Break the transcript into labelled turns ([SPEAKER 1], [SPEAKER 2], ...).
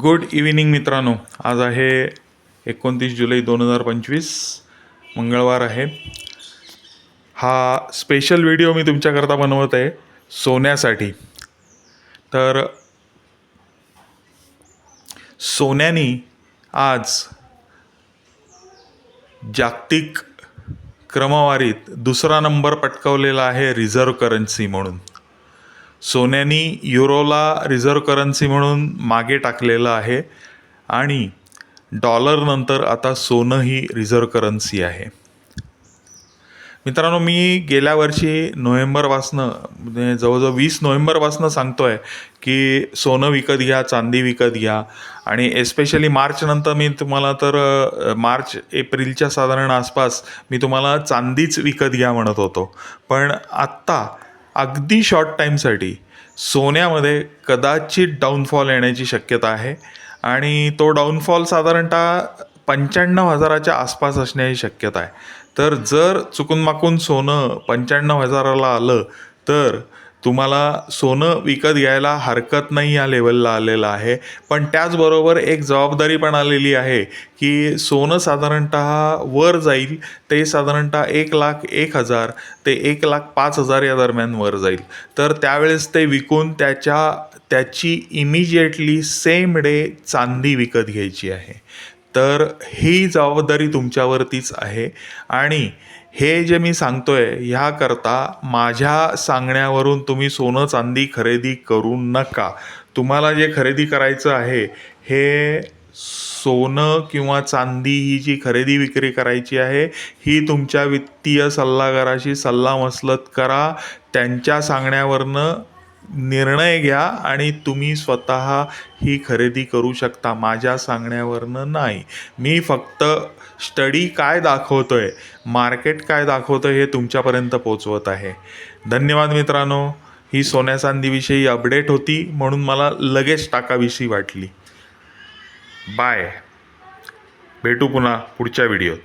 [SPEAKER 1] Good evening मित्रांनो. आज आहे एकोणतीस जुलै दोन हजार पंचवीस. मंगळवार आहे. हा स्पेशल व्हिडिओ मी तुमच्याकरता बनवत आहे सोन्यासाठी. तर सोन्यानी आज जागतिक क्रमवारीत दुसरा नंबर पटकवलेला आहे रिझर्व्ह करन्सी म्हणून. सोन्यानी युरोला रिझर्व्ह करन्सी म्हणून मागे टाकलेलं आहे आणि डॉलरनंतर आता सोनं ही रिझर्व्ह करन्सी आहे. मित्रांनो मी गेल्या वर्षी नोव्हेंबरपासनं म्हणजे जवळजवळ वीस नोव्हेंबरपासनं सांगतो आहे की सोनं विकत घ्या चांदी विकत घ्या आणि एस्पेशली मार्चनंतर मी तुम्हाला तर मार्च एप्रिलच्या साधारण आसपास मी तुम्हाला चांदीच विकत घ्या म्हणत होतो. पण आत्ता अगदी शॉर्ट टाईमसाठी सोन्यामध्ये कदाचित डाऊनफॉल येण्याची शक्यता आहे. आणि तो डाऊनफॉल साधारणतः पंच्याण्णव हजाराच्या आसपास असण्याची शक्यता आहे. तर जर चुकून माकून सोनं पंच्याण्णव हजाराला आलं तर तुम्हाला सोनं विकत घ्यायला हरकत नाही या लेवलला आलेलं आहे. पण त्याचबरोबर एक जबाबदारी पण आलेली आहे की सोनं साधारणत वर जाईल ते साधारणतः एक लाख एक हजार ते एक लाख पाच हजार या दरम्यान वर जाईल. तर त्यावेळेस ते विकून त्याच्या त्याची इमिजिएटली सेम डे चांदी विकत घ्यायची आहे. तर ही जबाबदारी तुमच्यावरतीच आहे. आणि हे जे मी सांगतोय ह्याकरता माझ्या सांगण्यावरून तुम्ही सोनं चांदी खरेदी करू नका. तुम्हाला जे खरेदी करायचं आहे हे सोनं किंवा चांदी ही जी खरेदी विक्री करायची आहे ही तुमच्या वित्तीय सल्लागाराशी सल्लामसलत करा. त्यांच्या सांगण्यावरनं निर्णय घ्या आणि तुम्ही स्वतः ही खरेदी करू शकता. माझ्या सांगण्यावरनं नाही. मी फक्त स्टडी काय दाखवतो आहे मार्केट काय दाखवतोय हे तुमच्यापर्यंत पोचवत आहे. धन्यवाद मित्रांनो. ही सोन्या चांदीविषयी अपडेट होती म्हणून मला लगेच टाकाविषयी वाटली. बाय. भेटू पुन्हा पुढच्या व्हिडिओत.